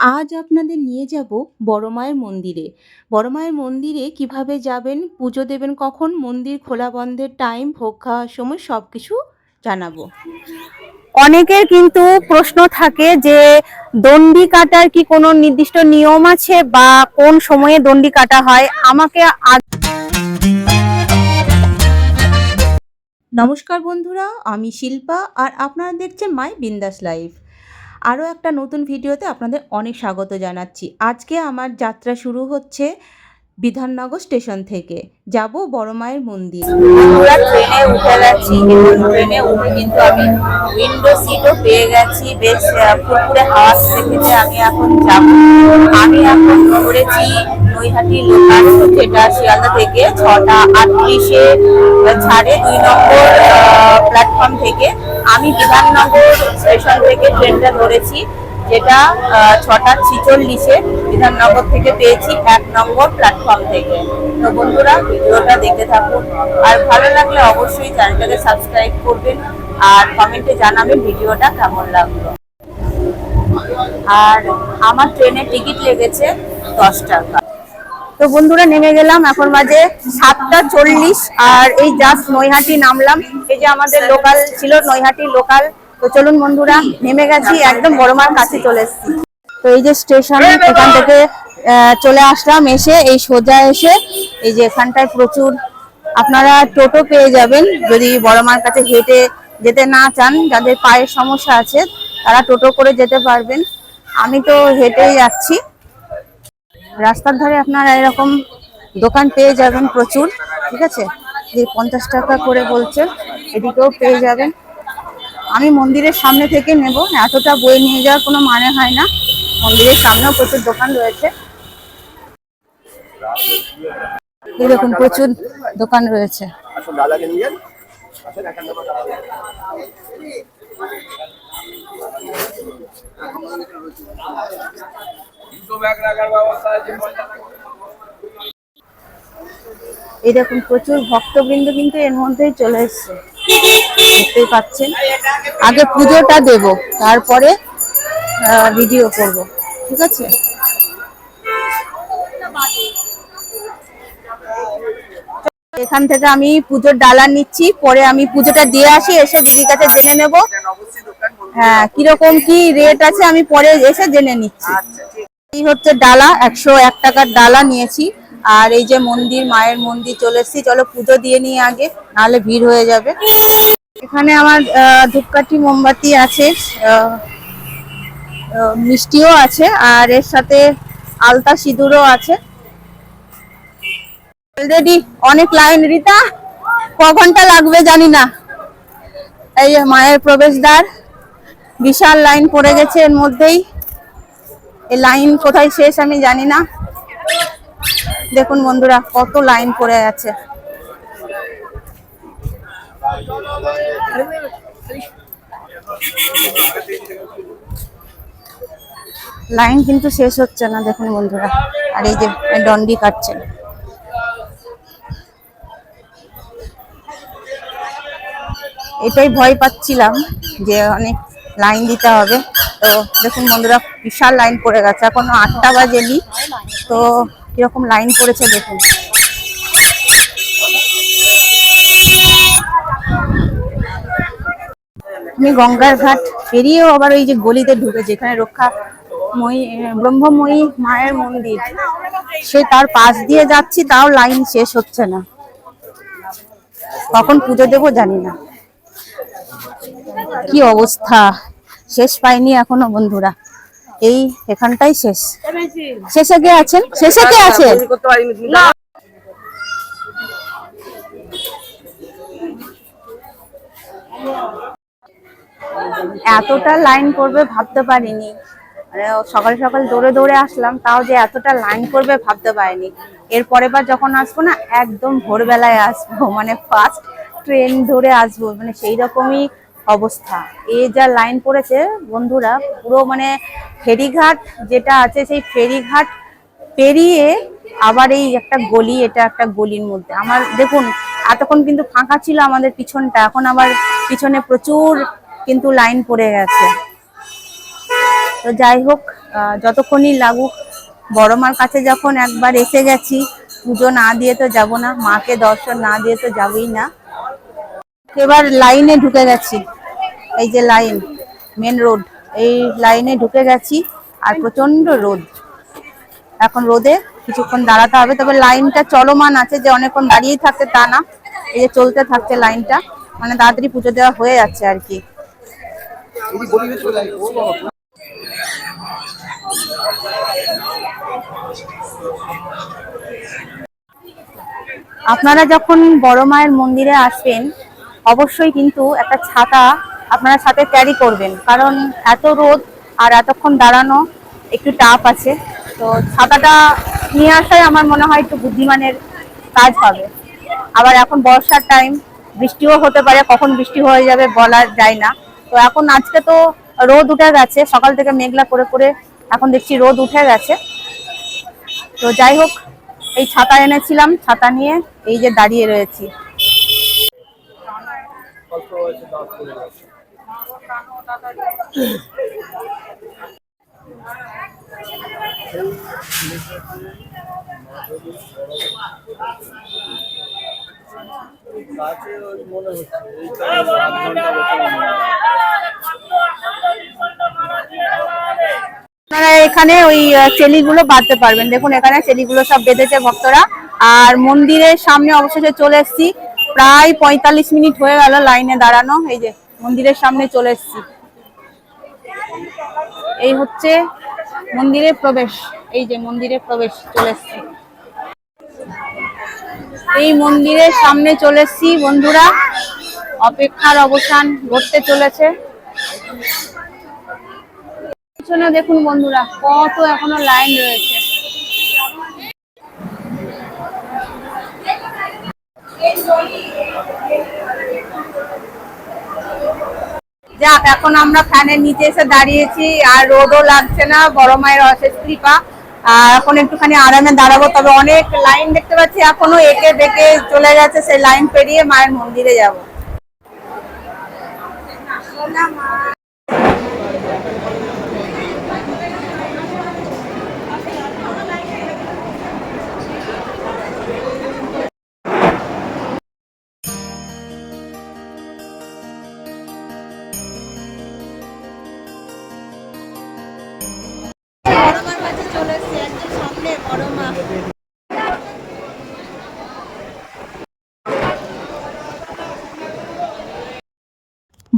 আজ আপনাদের নিয়ে যাব বড় মায়ের মন্দিরে। বড় মায়ের মন্দিরে কীভাবে যাবেন পুজো দেবেন কখন মন্দির খোলা বন্ধের টাইম ভোগ খাওয়ার সময় সব কিছু জানাব। অনেকের কিন্তু প্রশ্ন থাকে যে দণ্ডি কাটার কি কোনো নির্দিষ্ট নিয়ম আছে বা কোন সময়ে দণ্ডি কাটা হয়? আমাকে আজ নমস্কার বন্ধুরা আমি শিল্পা আর আপনারা দেখছেন মাই বিন্দাস লাইফ। আরও একটা নতুন ভিডিওতে আপনাদের অনেক স্বাগত জানাচ্ছি। আজকে আমার যাত্রা শুরু হচ্ছে বিধাননগর স্টেশন থেকে। যাব বড় মায়ের মন্দির। আমরা ট্রেনে উঠে গেছি ট্রেনে উঠে কিন্তু আমি উইন্ডো সিটও পেয়ে গেছি। বেশ ফুরফুরে হাওয়া থেকে আমি এখন যাব। আমি এখন ধরেছি নৈহাটি লোকাল যেটা শিয়ালদা থেকে ছটা আটত্রিশে ছাড়ে দুই নম্বর প্ল্যাটফর্ম থেকে। আমি বিধাননগর স্টেশন থেকে ট্রেনটা ধরেছি, যেটা ছটা ছিচল্লিশে বিধাননগর থেকে পেয়েছি এক নম্বর প্ল্যাটফর্ম থেকে। তো বন্ধুরা, ভিডিওটা দেখতে থাকুন। আর ভালো লাগলে অবশ্যই চ্যানেলটাকে সাবস্ক্রাইব করবেন আর কমেন্টে জানাবেন ভিডিওটা কেমন লাগল। আর আমার ট্রেনের টিকিট লেগেছে দশ টাকা। তো বন্ধুরা নেমে গেলাম এখন বাজে সাতটা চল্লিশ আর এই জাস্ট নৈহাটি নামলাম। এই যে আমাদের লোকাল ছিল নৈহাটি লোকাল তো চলুন বন্ধুরা নেমে গেছি একদম বড়মার কাছে চলে এসেছি। তো এই যে স্টেশন এখান থেকে আহ, চলে আসলাম এসে এই সোজা এসে এই যে এখানটায় প্রচুর আপনারা টোটো পেয়ে যাবেন যদি বড়মার কাছে হেঁটে যেতে না চান যাদের পায়ের সমস্যা আছে তারা টোটো করে যেতে পারবেন। আমি তো হেঁটেই যাচ্ছি। রাস্তার ধারে আপনারা এরকম দোকান পেয়ে যাবেন প্রচুর, ঠিক আছে? যে পঞ্চাশ টাকা করে বলছে এদিকেও পেয়ে যাবেন। আমি মন্দিরের সামনে থেকে নেব, এতটা বই নিয়ে যাওয়ার কোনো মানে হয় না। মন্দিরের সামনেও প্রচুর দোকান রয়েছে। এরকম প্রচুর দোকান রয়েছে। এই দেখুন, প্রচুর ভক্তবৃন্দ কিন্তু এর মধ্যেই চলে এসছে। দেখতেই পাচ্ছেন। আগে পুজোটা দেব, তারপরে ভিডিও করব, ঠিক আছে? এখান থেকে আমি পুজোর ডালা নিচ্ছি, পরে আমি পুজোটা দিয়ে আসি, এসে দিদির কাছে জেনে নেব। হ্যাঁ কীরকম কি রেট আছে, আমি পরে এসে জেনে নিচ্ছি। এই হচ্ছে ডালা, একশো এক টাকার ডালা নিয়েছি। আর এই যে মন্দির, মায়ের মন্দির চলে এসেছি। চলো পুজো দিয়ে নিই আগে, নাহলে ভিড় হয়ে যাবে। এখানে আমার ধূপকাঠি, মোমবাতি আছে মিষ্টিও আছে, আর এর সাথে আলতা সিঁদুরও আছে। অলরেডি অনেক লাইন, রিতা। ক ঘণ্টা লাগবে জানি না। এই মায়ের প্রবেশদ্বার, বিশাল লাইন পড়ে গেছে এর মধ্যেই। এই লাইন কোথায় শেষ আমি জানি না। দেখুন বন্ধুরা, কত লাইন পড়ে আছে। লাইন কিন্তু শেষ হচ্ছে না, দেখুন বন্ধুরা। আর এই যে ডন্ডি কাটছেন এটাই ভয় পাচ্ছিলাম যে অনেক লাইন দিতে হবে। তো দেখুন বন্ধুরা, বিশাল লাইন পড়ে গেছে। এখনও আটটা বাজেনি। তো কীরকম লাইন পড়েছে দেখুন। আমি গঙ্গার ঘাট পেরিয়েও আবার ওই যে গলিতে ঢুকে, যেখানে রক্ষা মই ব্রহ্মময়ী মায়ের মন্দির। সে তার পাশ দিয়ে যাচ্ছি, তাও লাইন শেষ হচ্ছে না। কখন পুজো দেবো জানি না। কি অবস্থা? শেষ পাইনি এখনও বন্ধুরা। এই এখানটাই শেষ। শেষে কে আছেন? শেষে কে আছেন? এতটা লাইন করবে ভাবতে পারিনি। মানে সকাল সকাল দৌড়ে দৌড়ে আসলাম তাও যে এতটা লাইন করবে ভাবতে পারিনি। এরপরে বার যখন আসব না একদম ভোরবেলায় আসব। মানে ফার্স্ট ট্রেন ধরে আসব। মানে সেই রকমই অবস্থা। এই যা লাইন পড়েছে, বন্ধুরা, পুরো মানে ফেরিঘাট যেটা আছে, সেই ফেরিঘাট পেরিয়ে আবার এই একটা গলি, এটা একটা গলির মধ্যে। আমার দেখুন, এতক্ষণ কিন্তু ফাঁকা ছিল আমাদের পিছনটা, এখন আবার পিছনে প্রচুর কিন্তু লাইন পড়ে গেছে। তো যাই হোক যতক্ষণই লাগুক, বড় মার কাছে যখন একবার এসে গেছি, পুজো না দিয়ে তো যাব না, মাকে দর্শন না দিয়ে তো যাবই না। এবার লাইনে ঢুকে গেছি। এই যে লাইন মেন রোড এই লাইনে ঢুকে গেছি আর প্রচণ্ড রোদ। এখন রোদে কিছুক্ষণ দাঁড়াতে হবে, তবে লাইনটা চলমান আছে, যে অনেকক্ষণ দাঁড়িয়েই থাকতে তা না। এই যে চলতে থাকছে লাইনটা মানে তাড়াতাড়ি পুজো দেওয়া হয়ে যাচ্ছে আর কি। আপনারা যখন বড় মায়ের মন্দিরে আসবেন, অবশ্যই কিন্তু একটা ছাতা আপনারা সাথে ক্যারি করবেন। কারণ এত রোদ আর এতক্ষণ দাঁড়ানো একটু টাফ আছে। তো ছাতাটা নিয়ে আসাই আমার মনে হয় একটু বুদ্ধিমানের কাজ হবে। আবার এখন বর্ষার টাইম বৃষ্টিও হতে পারে, কখন বৃষ্টি হয়ে যাবে বলা যায় না। তো এখন আজকে তো রোদ উঠে গেছে, সকাল থেকে মেঘলা করে করে এখন দেখছি রোদ উঠে গেছে। তো যাই হোক, এই ছাতা এনেছিলাম, ছাতা নিয়ে এই যে দাঁড়িয়ে রয়েছি। ওই। আপনারা এখানে ওই চেলিগুলো বাঁধতে পারবেন। দেখুন, এখানে চেলিগুলো সব বেঁধেছে ভক্তরা। আর মন্দিরের সামনে অবশেষে চলে এসেছি। প্রায় পঁয়তাল্লিশ মিনিট হয়ে গেল লাইনে দাঁড়ানো। এই যে মন্দিরের সামনে চলে এসেছি। এই হচ্ছে মন্দিরের প্রবেশ, এই যে মন্দিরের প্রবেশ চলে এসেছি। এই মন্দিরের সামনে চলে এসেছি, বন্ধুরা। অপেক্ষার অবসান ঘটতে চলেছে। পিছনে দেখুন বন্ধুরা, কত এখনও লাইন রয়েছে। যাক, এখন আমরা ফ্যানের নিচে এসে দাঁড়িয়েছি, আর রোদও লাগছে না বড় মায়ের অশেষ কৃপা। আর এখন একটুখানি আরামে দাঁড়াবো, তবে অনেক লাইন দেখতে পাচ্ছি, এখনও একে বেঁকে চলে গেছে সেই লাইন পেরিয়ে মায়ের মন্দিরে যাব।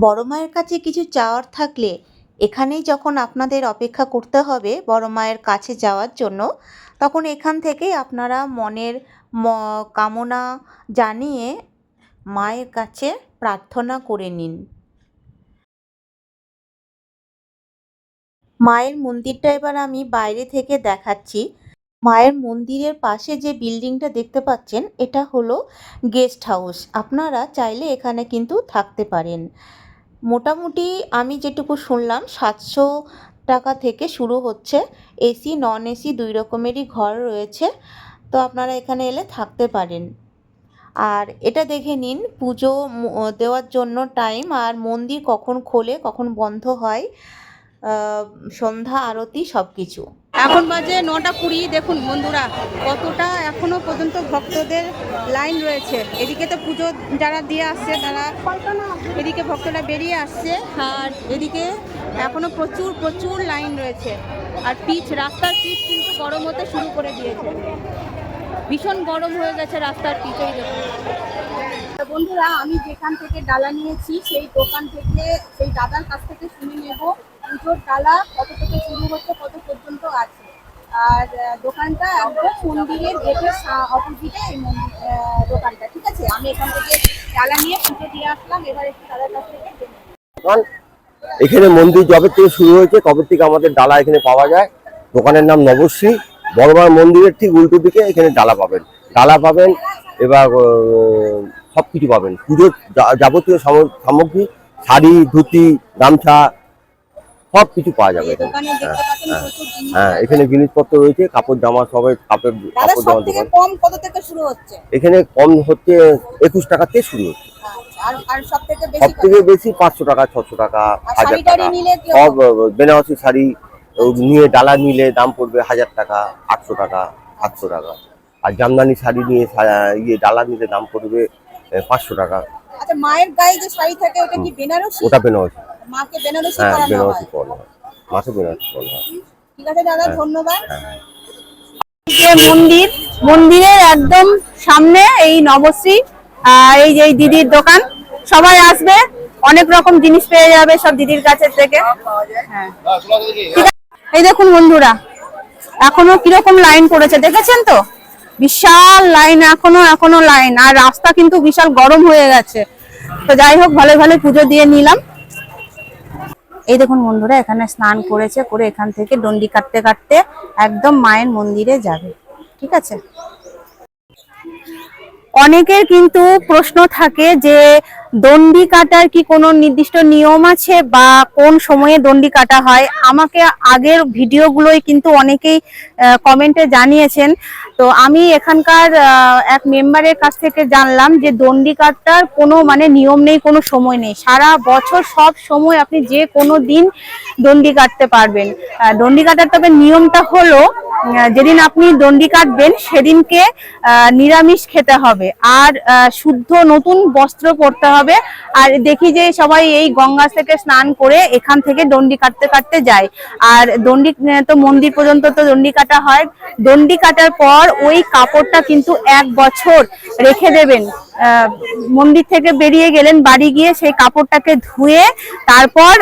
বড় মায়ের কাছে কিছু চাওয়ার থাকলে এখানেই যখন আপনাদের অপেক্ষা করতে হবে বড় মায়ের কাছে যাওয়ার জন্য, তখন এখান থেকেই আপনারা মনের ম- কামনা জানিয়ে মায়ের কাছে প্রার্থনা করে নিন। মায়ের মন্দিরটা এবার আমি বাইরে থেকে দেখাচ্ছি। মায়ের মন্দিরের পাশে যে বিল্ডিংটা দেখতে পাচ্ছেন, এটা হলো গেস্ট হাউস। আপনারা চাইলে এখানে কিন্তু থাকতে পারেন। মোটামুটি আমি যেটুকু শুনলাম, সাতশো টাকা থেকে শুরু হচ্ছে। এসি, নন এসি দুই রকমেরই ঘর রয়েছে। তো আপনারা এখানে এলে থাকতে পারেন। আর এটা দেখে নিন, পুজো দেওয়ার জন্য টাইম আর মন্দির কখন খোলে, কখন বন্ধ হয় সন্ধ্যা, আরতি সব কিছু এখন বাজে নটা কুড়ি, দেখুন বন্ধুরা, কতটা এখনও পর্যন্ত ভক্তদের লাইন রয়েছে। এদিকে তো পুজো যারা দিয়ে আসছে, তারা এদিকে ভক্তরা বেরিয়ে আসছে, আর এদিকে এখনও প্রচুর প্রচুর লাইন রয়েছে। আর পিচ, রাস্তার পিচ কিন্তু গরম হতে শুরু করে দিয়েছে। ভীষণ গরম হয়ে গেছে রাস্তার পিচেই দেখুন। বন্ধুরা, আমি যেখান থেকে ডালা নিয়েছি, সেই দোকান থেকে, সেই দাদার কাছ থেকে পুজোর ডালা কত থেকে শুরু হচ্ছে, কত পর্যন্ত আছে। আর দোকানটা একদম মন্দিরের গেটের অপোজিটে এই দোকানটা, ঠিক আছে? আমি এখান থেকে ডালা নিয়ে পুজো দিয়ে আসলাম, এবার একটু দাদার কাছ থেকে এখানে মন্দির যবে থেকে শুরু হয়েছে তবে থেকে আমাদের ডালা এখানে পাওয়া যায়? দোকানের নাম নবশ্রী। বড়মার মন্দিরের ঠিক উল্টো দিকে এখানে ডালা পাবেন। ডালা পাবেন, এবার সব কিছু পাবেন। পুজোর যাবতীয় সাম- সামগ্রী, শাড়ি, ধুতি, গামছা সব কিছু পাওয়া যাবে এখানে। প্রচুর জিনিস হ্যাঁ এখানে জিনিসপত্র রয়েছে কাপড় জামা সবাই কাপড় কাপড় থেকে দোকান। কম কত থেকে শুরু হচ্ছে? এখানে কম হচ্ছে একুশ টাকা থেকে শুরু হচ্ছে। আচ্ছা, সব থেকে বেশি কত? থেকে বেশি পাঁচশো টাকা ছশো টাকা হাজার টাকা। সব বেনারসি শাড়ি নিয়ে ডালা নিলে দাম পড়বে হাজার টাকা আটশো টাকা সাতশো টাকা। আর জামদানি শাড়ি নিয়ে ইয়ে ডালা নিলে দাম পড়বে পাঁচশো টাকা। আচ্ছা মায়ের গায়ে যে শাড়ি থাকে ওটা কি বেনারসি? ওটা বেনারসি। মাকে বেনারসি হ্যাঁ পরানো বেনারসি হয়। পড়া হয়। মাসে বেনারসি পড়া হয়। ঠিক আছে দাদা হ্যাঁ। ধন্যবাদ। হ্যাঁ যে মন্দির মন্দিরের একদম সামনে এই নবশ্রী এই যে দিদির দোকান সবাই আসবে অনেক রকম জিনিস পেয়ে যাবে সব দিদির কাছে থেকে। হ্যাঁ। ঠিক আছে। এই দেখুন বন্ধুরা এখনও কীরকম লাইন পড়েছে দেখেছেন তো? বিশাল লাইন এখনও এখনও লাইন আর রাস্তা কিন্তু বিশাল গরম হয়ে গেছে। তো যাই হোক ভালো ভালো পুজো দিয়ে নিলাম। এই দেখুন বন্ধুরা, এখানে স্নান করেছে, করে এখান থেকে ডন্ডি কাটতে কাটতে একদম মায়ের মন্দিরে যাবে, ঠিক আছে? অনেকের কিন্তু প্রশ্ন থাকে যে দণ্ডি কাটার কি কোনো নির্দিষ্ট নিয়ম আছে? বা কোন সময়ে দণ্ডি কাটা হয়? আমাকে আগের ভিডিওগুলোই কিন্তু অনেকেই কমেন্টে জানিয়েছেন। তো আমি এখানকার এক মেম্বারের কাছ থেকে জানলাম যে দণ্ডি কাটার কোনো মানে নিয়ম নেই, কোনো সময় নেই। সারা বছর সব সময় আপনি যে কোনো দিন দণ্ডি কাটতে পারবেন। দণ্ডি কাটার তবে নিয়মটা হলো যেদিন আপনি দণ্ডি কাটবেন, সেদিনকে নিরামিষ খেতে হবে। আর শুদ্ধ নতুন বস্ত্র পরতে হবে। আর দেখি যে সবাই এই গঙ্গা থেকে স্নান করে এখান থেকে দণ্ডি কাটতে কাটতে যায়। আর দণ্ডি তো মন্দির পর্যন্ত তো দণ্ডি কাটা হয়। দণ্ডি কাটার পর ওই কাপড়টা কিন্তু এক বছর রেখে দেবেন। মন্দির থেকে বেরিয়ে গেলেন বাড়ি গিয়ে সেই কাপড়টাকে ধুয়ে তারপর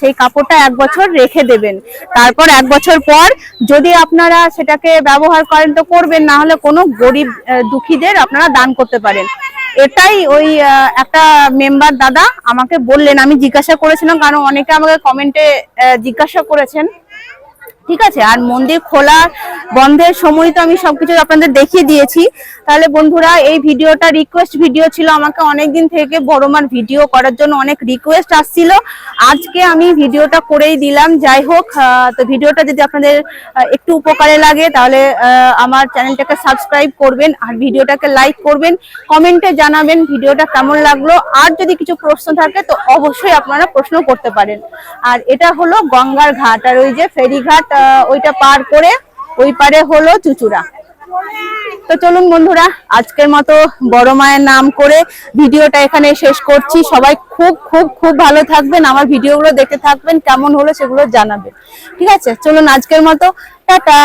সেই কাপড়টা এক বছর রেখে দেবেন। তারপর এক বছর পর যদি আপনারা সেটাকে ব্যবহার করেন তো করবেন, না হলে কোনো গরিব দুঃখীদের আপনারা দান করতে পারেন। এটাই ওই একটা মেম্বার দাদা আমাকে বললেন। আমি জিজ্ঞাসা করেছিলাম, কারণ অনেকে আমাকে কমেন্টে জিজ্ঞাসা করেছেন। ঠিক আছে? আর মন্দির খোলা, বন্ধের সময় তো আমি সবকিছু আপনাদের দেখিয়ে দিয়েছি। তাহলে বন্ধুরা, এই ভিডিওটা রিকোয়েস্ট ভিডিও ছিল। আমাকে অনেক দিন থেকে বড়মার ভিডিও করার জন্য অনেক রিকোয়েস্ট আসছিল। আজকে আমি ভিডিওটা করেই দিলাম। যাই হোক তো ভিডিওটা যদি আপনাদের একটু উপকারে লাগে, তাহলে আমার চ্যানেলটাকে সাবস্ক্রাইব করবেন আর ভিডিওটাকে লাইক করবেন। কমেন্টে জানাবেন ভিডিওটা কেমন লাগল। আর যদি কিছু প্রশ্ন থাকে, তো অবশ্যই আপনারা প্রশ্ন করতে পারেন। আর এটা হলো গঙ্গার ঘাট। আর ওই যে ফেরিঘাট ওইটা পার করে ওই পারে হলো চুচুড়া। তো চলুন বন্ধুরা, আজকের মতো বড় মায়ের নাম করে ভিডিওটা এখানে শেষ করছি। সবাই খুব খুব খুব ভালো থাকবেন, আমার ভিডিওগুলো দেখতে থাকবেন, কেমন হলো সেগুলো জানাবেন। ঠিক আছে, চলুন আজকের মতো, টাটা।